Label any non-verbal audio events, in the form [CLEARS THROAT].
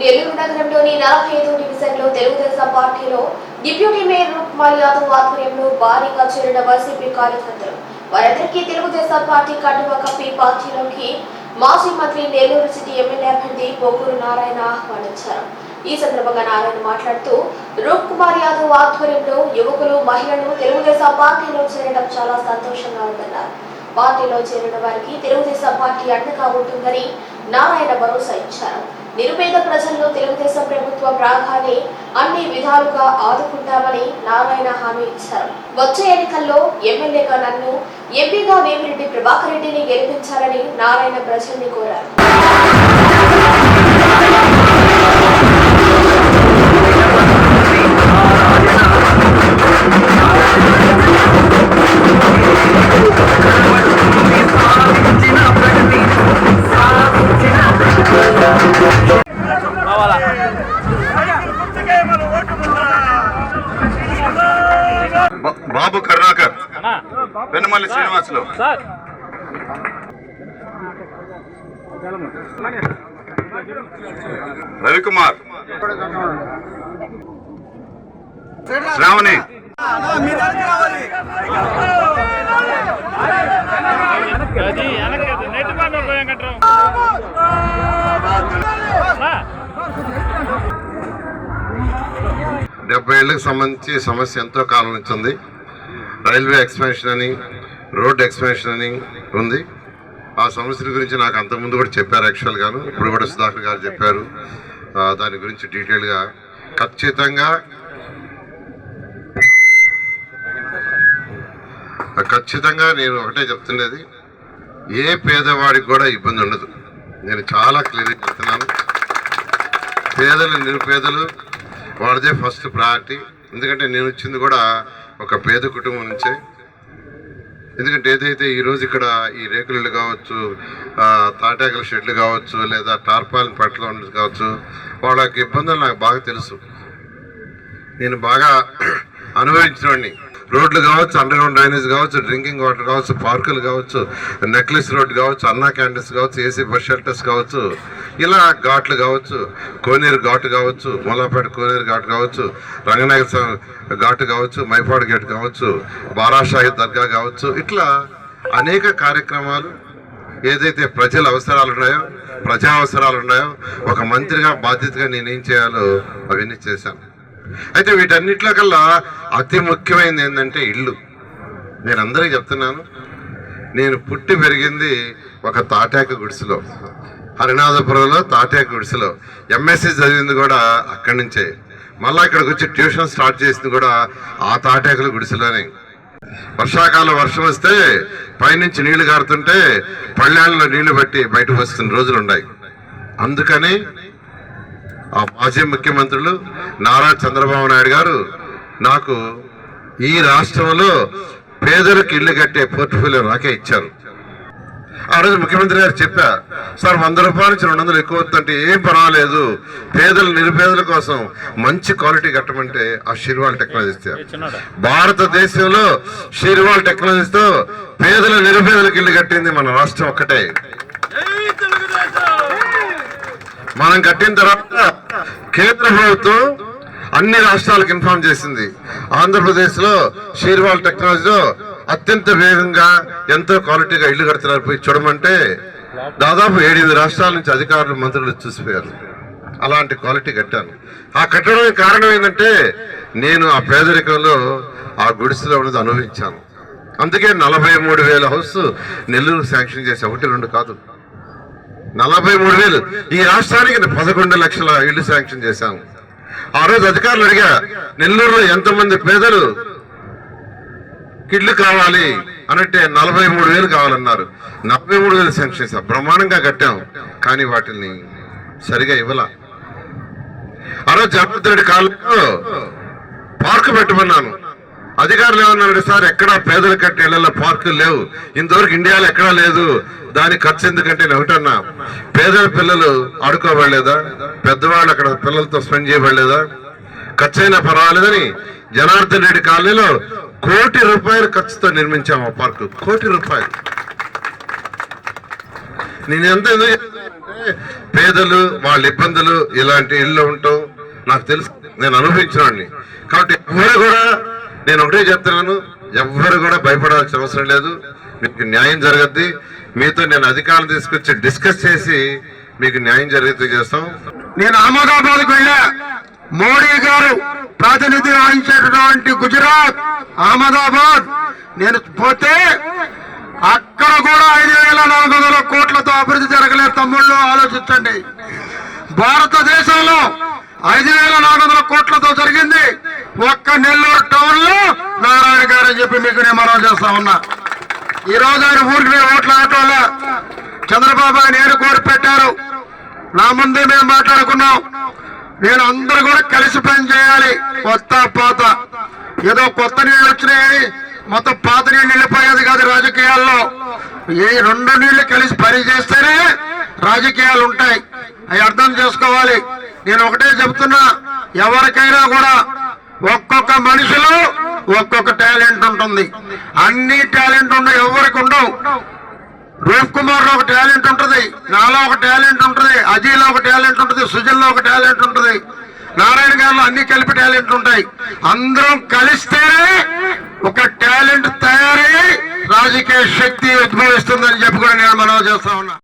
నెల్లూరు నగరంలోని నలభై ఐదు డివిజన్లో తెలుగుదేశం పార్టీలో డిప్యూటీ మేయర్ రూప్మాల్ యాదవ్ ఆధ్వర్యంలో భారీగా చేరిన వైసీపీ కార్యకర్తలు. వారందరికీ తెలుగుదేశం పార్టీ కండువ కప్పి పార్టీలోకి మాజీ మంత్రి నెల్లూరు సిటీ ఎమ్మెల్యే అభ్యర్థి బొగ్గురు నారాయణ ఆహ్వానించారు. ఈ సందర్భంగా నారాయణ మాట్లాడుతూ రూప్ కుమార్ యాదవ్ ఆధ్వర్యంలో యువకులు మహిళలు తెలుగుదేశం పార్టీలో చేరడం చాలా సంతోషంగా ఉందన్నారు. పార్టీలో చేరిన వారికి తెలుగుదేశం పార్టీ అండగా ఉంటుందని నారాయణ భరోసా ఇచ్చారు. నిరుపేద ప్రజల్లో తెలుగుదేశం ప్రభుత్వ ప్రాధాన్ని అన్ని విధాలుగా ఆదుకుంటామని నారాయణ హామీ ఇచ్చారు. వచ్చే ఎన్నికల్లో ఎమ్మెల్యేగా నన్ను ఎంపీగా వేమిరెడ్డి ప్రభాకర్ రెడ్డిని గెలిపించాలని నారాయణ ప్రజల్ని కోరారు. సార్. రవికుమార్. శ్రావణి. అది వెనక్కి నెట్ పండు వెంకట్రావు అన్నా డెబ్బై ఏళ్ళకి సంబంధించి సమస్య ఎంతో కాలం నుంచి ఉంది. రైల్వే ఎక్స్పెన్షన్ అని రోడ్ ఎక్స్పెన్షన్ అని ఉంది. ఆ సమస్యల గురించి నాకు అంతకుముందు కూడా చెప్పారు యాక్చువల్గాను ఇప్పుడు కూడా సుధాకర్ గారు చెప్పారు. దాని గురించి డీటెయిల్గా ఖచ్చితంగా ఖచ్చితంగా నేను ఒకటే చెప్తున్నది. ఏ పేదవాడికి కూడా ఇబ్బంది ఉండదు. నేను చాలా క్లియర్గా చెప్తున్నాను. పేదలు నిరుపేదలు వాడిదే ఫస్ట్ ప్రయారిటీ ఎందుకంటే నేను వచ్చింది కూడా ఒక పేద కుటుంబం నుంచే. ఎందుకంటే ఏదైతే ఈరోజు ఇక్కడ ఈ రేకులు కావచ్చు తాటాకుల షెడ్లు కావచ్చు లేదా టార్పాలిన్ పట్ల ఉండదు కావచ్చు వాళ్ళ యొక్క ఇబ్బందులు నాకు బాగా తెలుసు. నేను బాగా [CLEARS THROAT] అనుభవించినవాడిని రోడ్లు కావచ్చు అండర్ గ్రౌండ్ డ్రైనేజ్ కావచ్చు డ్రింకింగ్ వాటర్ కావచ్చు పార్కులు కావచ్చు నెక్లెస్ రోడ్ కావచ్చు అన్నా క్యాంటీన్స్ కావచ్చు ఏసీ బస్ షెల్టర్స్ కావచ్చు ఇలా ఘాట్లు కావచ్చు కోనేరు ఘాటు కావచ్చు మూలాపేట కోనేరు ఘాటు కావచ్చు రంగనాయక ఘాటు కావచ్చు మైపాడు గేట్ కావచ్చు బారాషాహి దర్గా కావచ్చు ఇట్లా అనేక కార్యక్రమాలు ఏదైతే ప్రజల అవసరాలు ఉన్నాయో ప్రజా అవసరాలు ఉన్నాయో ఒక మంత్రిగా బాధ్యతగా నేనేం చేయాలో అవన్నీ చేశాను. అయితే వీటన్నిటిలో కల్లా అతి ముఖ్యమైనది ఏంటంటే ఇల్లు. నేను అందరికీ చెప్తున్నాను నేను పుట్టి పెరిగింది ఒక తాటాక గుడిసెలో. హరినాథపురంలో తాటాక గుడిసెలో. ఎంఎస్సి చదివింది కూడా అక్కడి నుంచే. మళ్ళీ ఇక్కడికి వచ్చి ట్యూషన్ స్టార్ట్ చేసింది కూడా ఆ తాటాకుల గుడిసెలోనే. వర్షాకాలం వర్షం వస్తే పైనుంచి నీళ్ళు కారుతుంటే పళ్ళాల్లో నీళ్ళు బట్టి బయటకు వస్తున్న రోజులు ఉన్నాయి అందుకని ఆ మాజీ ముఖ్యమంత్రులు నారా చంద్రబాబు నాయుడు గారు నాకు ఈ రాష్ట్రంలో పేదలకు ఇల్లు కట్టే పోర్ట్ఫోలియో నాకే ఇచ్చారు. ఆ రోజు ముఖ్యమంత్రి గారు చెప్పా సార్ వంద రూపాయల నుంచి రెండు వందలు ఎక్కువ వస్తుంటే ఏం పర్వాలేదు. పేదలు నిరుపేదల కోసం మంచి క్వాలిటీ కట్టమంటే ఆ షిర్వాల్ టెక్నాలజీ భారతదేశంలో షీర్వాల్ టెక్నాలజీతో పేదల నిరుపేదలకు ఇల్లు కట్టింది మన రాష్ట్రం ఒక్కటే. మనం కట్టిన తర్వాత కేంద్ర ప్రభుత్వం అన్ని రాష్ట్రాలకు ఇన్ఫార్మ్ చేసింది. ఆంధ్రప్రదేశ్లో షీర్వాల్ టెక్నాలజీలో అత్యంత వేగంగా ఎంతో క్వాలిటీగా ఇల్లు కడుతున్నారు. పోయి చూడమంటే దాదాపు ఏడెనిమిది రాష్ట్రాల నుంచి అధికారులు మంత్రులు చూసిపోయారు. అలాంటి క్వాలిటీ కట్టాను. ఆ కట్టడానికి కారణం ఏంటంటే నేను ఆ పేదరికంలో ఆ గుడిసెలో ఉన్నది అనుభవించాను. అందుకే నలభై మూడు వేల హౌస్ నెల్లూరు శాంక్షన్ చేసి ఒకటి రెండు కాదు. నలభై మూడు వేలు. ఈ రాష్ట్రానికి పదకొండు లక్షల ఇల్లు శాంక్షన్ చేశాము. ఆ రోజు అధికారులు అడిగా నెల్లూరులో ఎంతమంది పేదలు కిడ్లు కావాలి అనంటే నలభై మూడు వేలు కావాలన్నారు. నలభై మూడు వేలు శాంక్షన్ చేశాం. బ్రహ్మాండంగా కట్టాం. కానీ వాటిని సరిగా ఇవ్వాల. ఆ రోజు జగన్మోహన్ రెడ్డి కాలంలో పార్కు పెట్టమన్నాను. అధికారులు ఏమన్నారంటే సార్ ఎక్కడ పేదలు కట్టే ఇళ్ళలో పార్కులు లేవు. ఇంతవరకు ఇండియాలో ఎక్కడా లేదు. దానికి ఖర్చు ఎందుకంటే నేను ఒకటన్నా పేదల పిల్లలు ఆడుకోబడలేదా? పెద్దవాళ్ళు అక్కడ పిల్లలతో స్పెండ్ చేయబడలేదా? ఖర్చు అయినా పర్వాలేదని జనార్దన్ రెడ్డి కాలనీలో కోటి రూపాయలు ఖర్చుతో నిర్మించాము ఆ పార్కు. కోటి రూపాయలు. నేను ఎంత ఎందుకు పేదలు వాళ్ళ ఇబ్బందులు ఇలాంటి ఇల్లు ఉండటం నాకు తెలుసు. నేను అనుభవించిన కాబట్టి ఎవరు కూడా నేను ఒకటే చెప్తున్నాను ఎవ్వరు కూడా భయపడాల్సిన అవసరం లేదు. మీకు న్యాయం జరగద్ది. మీతో నేను అధికారం తీసుకొచ్చి డిస్కస్ చేసి మీకు న్యాయం జరిగితే చేస్తాం. నేను అహ్మదాబాద్కు వెళ్ళా. మోడీ గారు ప్రాతినిధ్యం వహించేటటువంటి గుజరాత్ అహ్మదాబాద్. నేను పోతే అక్కడ కూడా ఐదు వేల నాలుగు వందల కోట్లతో అభివృద్ధి జరగలేదు తమ్ముళ్ళు ఆలోచించండి. భారతదేశంలో ఐదు వేల నాలుగు వందల కోట్లతో జరిగింది. ఒక్క నెల్లూరు టౌన్లో నారాయణ గారు అని చెప్పి మీకు నేను మనం చేస్తా ఉన్నా. ఈ రోజు ఆయన ఊరికి నేను ఓట్ల ఆటోలా చంద్రబాబు ఆయన ఏడు కోరి పెట్టారు. నా ముందే మేము మాట్లాడుకున్నాం. నేను అందరూ కూడా కలిసి పని చేయాలి. కొత్త పాత. ఏదో కొత్త నీళ్ళు వచ్చినాయి. మొత్తం పాత నీళ్ళు వెళ్ళిపోయేది కాదు రాజకీయాల్లో. ఏ రెండు నీళ్ళు కలిసి పని చేస్తేనే రాజకీయాలు ఉంటాయి. అవి అర్థం చేసుకోవాలి. నేను ఒకటే చెప్తున్నా. ఎవరికైనా కూడా ఒక్కొక్క మనిషిలో ఒక్కొక్క టాలెంట్ ఉంటుంది. అన్ని టాలెంట్ ఉండవు ఎవరికి ఉండవు. రూప్ కుమార్లో ఒక టాలెంట్ ఉంటుంది నాలో ఒక టాలెంట్ ఉంటుంది అజీలో ఒక టాలెంట్ ఉంటుంది సుజల్లో ఒక టాలెంట్ ఉంటుంది. నారాయణ గారిలో అన్ని కలిపి టాలెంట్ ఉంటాయి. అందరం కలిస్తేనే ఒక టాలెంట్ తయారై రాజకీయ శక్తి ఉద్భవిస్తుందని చెప్పి కూడా నేను మనవి చేస్తా ఉన్నా.